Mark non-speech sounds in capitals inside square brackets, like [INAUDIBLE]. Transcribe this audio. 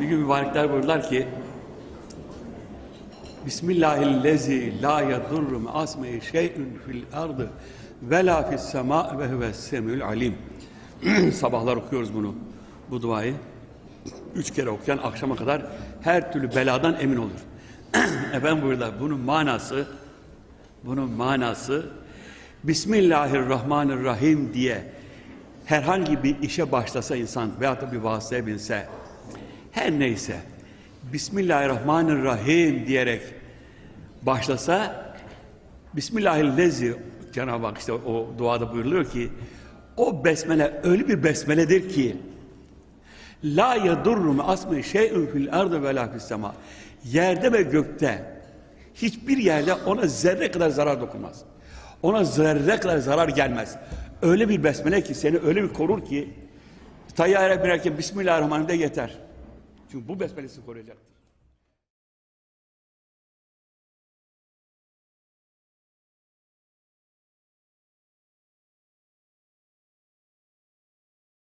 Bir gün mübarekler buyurdular ki Bismillahillezi la yadurru me asmeyi şey'ün fil ardı ve la fis sema ve huves semül alim. [CLEARS THROAT] Sabahlar okuyoruz bunu, bu duayı. Üç kere okuyan akşama kadar her türlü beladan emin olur. [CLEARS THROAT] Efendim buyurdular, bunun manası, bunun manası Bismillahirrahmanirrahim diye herhangi bir işe başlasa insan veyahut da bir vasıtaya binse her neyse Bismillahirrahmanirrahim diyerek başlasa Bismillahirrahmanirrahim Cenab-ı Hak işte o duada buyuruluyor ki o besmele öyle bir besmeledir ki La yadurru asmi şey'ün fil ardı ve la fis sema. Yerde ve gökte hiçbir yerde ona zerre kadar zarar dokunmaz. Ona zerre kadar zarar gelmez. Öyle bir besmele ki seni öyle bir korur ki tayyare binerken Bismillahirrahmanirrahim de yeter. Çünkü bu besmelesi koruyacaktır.